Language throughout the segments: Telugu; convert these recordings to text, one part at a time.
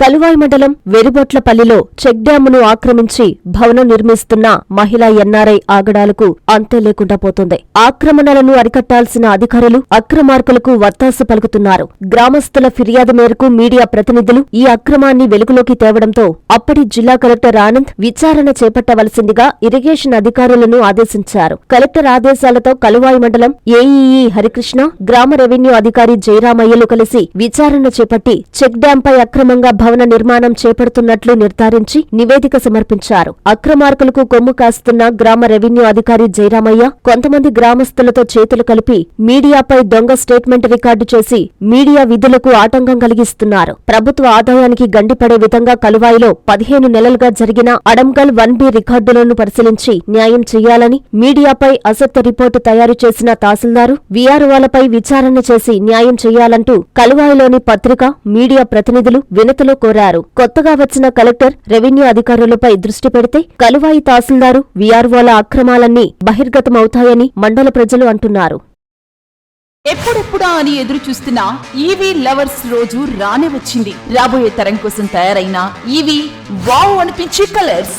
కలువాయి మండలం వెరుబొట్లపల్లిలో చెక్ డ్యామును ఆక్రమించి భవనం నిర్మిస్తున్న మహిళా ఎన్ఆర్ఐ ఆగడాలకు అంతే లేకుండా పోతుంది. ఆక్రమణలను అరికట్టాల్సిన అధికారులు అక్రమార్కులకు వత్తాసు పలుకుతున్నారు. గ్రామస్తుల ఫిర్యాదు మేరకు మీడియా ప్రతినిధులు ఈ అక్రమాన్ని వెలుగులోకి తేవడంతో అప్పటి జిల్లా కలెక్టర్ ఆనంద్ విచారణ చేపట్టవలసిందిగా ఇరిగేషన్ అధికారులను ఆదేశించారు. కలెక్టర్ ఆదేశాలతో కలువాయి మండలం ఏఈఈ హరికృష్ణ గ్రామ రెవెన్యూ అధికారి జయరామయ్యలు కలిసి విచారణ చేపట్టి చెక్ డ్యాంపై అక్రమంగా భవన నిర్మాణం చేపడుతున్నట్లు నిర్ధారించి నివేదిక సమర్పించారు. అక్రమార్కులకు కొమ్ము కాస్తున్న గ్రామ రెవెన్యూ అధికారి జయరామయ్య కొంతమంది గ్రామస్తులతో చేతులు కలిపి మీడియాపై దొంగ స్టేట్మెంట్ రికార్డు చేసి మీడియా విధులకు ఆటంకం కలిగిస్తున్నారు. ప్రభుత్వ ఆదాయానికి గండిపడే విధంగా కలువాయిలో పదిహేను నెలలుగా జరిగిన అడంగల్ వన్ బి రికార్డులను పరిశీలించి న్యాయం చేయాలని మీడియాపై అసత్య రిపోర్టు తయారు చేసిన తహసీల్దారు విఆర్ఓలపై విచారణ చేసి న్యాయం చేయాలంటూ కలువాయిలోని పత్రిక మీడియా ప్రతినిధులు వినతిలో కోరారు. కొత్తగా వచ్చిన కలెక్టర్ రెవెన్యూ అధికారులపై దృష్టి పెడితే కలువాయి తహసీల్దారు వీఆర్ఓల అక్రమాలన్నీ బహిర్గతమవుతాయని మండల ప్రజలు అంటున్నారు. ఎప్పుడెప్పుడా అని ఎదురు చూస్తున్న ఈవీ లవర్స్ రోజు రానే వచ్చింది. రాబోయే తరం కోసం తయారైన ఈవీ వావ్ అనిపించే colours.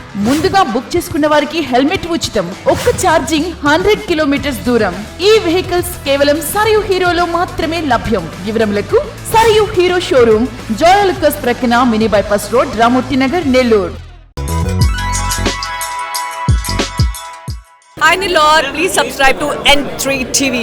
ముందుగా బుక్ చేసుకున్న వారికి హెల్మెట్ ఉచితం. ఒక్క ఛార్జింగ్ హండ్రెడ్ కిలోమీటర్స్ దూరం. ఈ వెహికల్స్ కేవలం సరయు హీరోలో మాత్రమే లభ్యం. వివరములకు సరయు హీరో షోరూమ్ జోయలుకస్ ప్రక్కన mini bypass road Ramurthy Nagar Nellore. Hi Nilor, please subscribe to N3 TV.